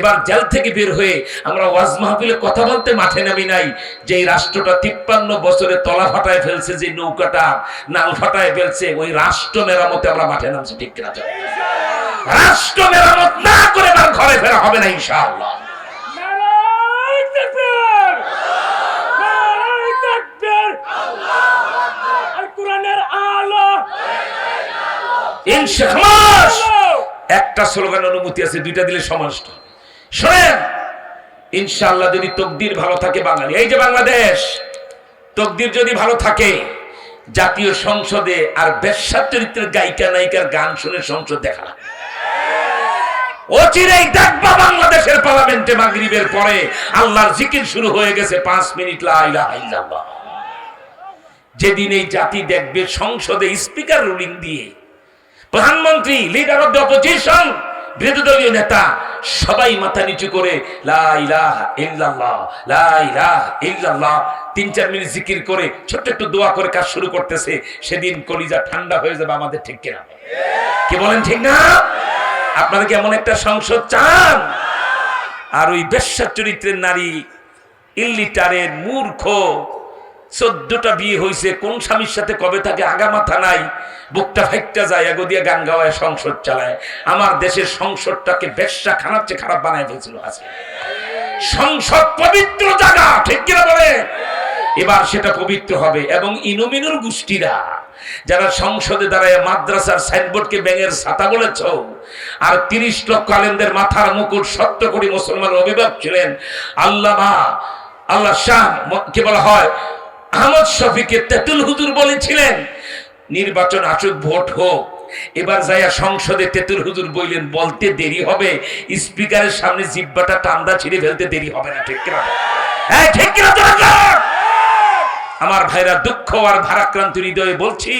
এবার জেল থেকে বের হয়ে আমরা ওয়াজ মাহফিলে কথা বলতে মাঠে নামি নাই। যে রাষ্ট্রটা তিপ্পান্ন বছরে তলা ফাটায় ফেলছে যে নৌকাটা নাল ফাটায় ফেলছে ওই রাষ্ট্র মেরামতে আমরা মাঠে নামছি ঠিক কিনা? রাষ্ট্র মেরামত না করে এবার ঘরে ফেরা হবে না ইনশাআল্লাহ। একটা স্লোগান অনুমতি আছে দুইটা দিলে সমাজটা। শোনেন, ইনশাআল্লাহ যদি তকদির ভালো থাকে বাঙালি। এই যে বাংলাদেশ, তকদির যদি ভালো থাকে, জাতীয় সংসদে আর বেশ্যার চরিত্রের গায়িকা নায়িকার গান শুনে সংসদ দেখা অচিরেই দেখবা বাংলাদেশের পার্লামেন্টে মাগরিবের পরে আল্লাহর জিকির শুরু হয়ে গেছে পাঁচ মিনিট, লা ইলাহা ইল্লাল্লাহ। যেদিন এই জাতি দেখবে সংসদে স্পিকার রুলিং দিয়ে, প্রধানমন্ত্রী লিডার অফ দ্য অপোজিশন বিরোধী দলীয় নেতা সবাই মাথা নিচু করে তিন চার মিনিট জিকির করে, ছোট্ট একটু দোয়া করে কাজ শুরু করতেছে। সেদিন কলিজা ঠান্ডা হয়ে যাবে আমাদের ঠিক কিনা। কি বলেন ঠিক না? আপনারা কি এমন একটা সংসদ চান? আর ওই বেশ্যার চরিত্রের নারী, ইল্লিটারের মূর্খ চোদ্দটা বিয়ে হয়েছে, কোন স্বামীর সাথে কবে থাকে আগা মাথা নাই, বুকটা ফাইটটা যায় এগো দিয়ে গান গাওয়ায় সংসদ চালায়। আমার দেশের সংসদটাকে বেশ্যা খানার চেয়ে খারাপ বানায় ফেলছিল আছে সংসদ পবিত্র জায়গা, ঠিক কিনা বলে? এবার সেটা পবিত্র হবে। এবং ইনুমিনুর গোষ্ঠীরা, যারা সংসদে দাঁড়ায় মাদ্রাসার সাইনবোর্ডকে ব্যাঙের ছাতা বলেছ, আর তিরিশ লক্ষ আলেমদের মাথার মুকুট সত্য কোটি মুসলমানের অভিভাবক ছিলেন, আল্লামা, আল্লাহ শাহ কি বলা হয় আহমদ শফিকে তেতুল হুজুর বলেছিলেন, নির্বাচন আসুক, ভোট হোক। এবার যাইয়া সংসদে তেতুল হুজুর বললেন বলতে দেরি হবে। স্পিকারের সামনে জিব্বাটা টান্দা ছিঁড়ে ফেলতে দেরি হবে না, ঠিক কিনা? হ্যাঁ ঠিক আমার ভাইরা দুঃখ আর ভারাক্রান্ত হৃদয়ে বলছি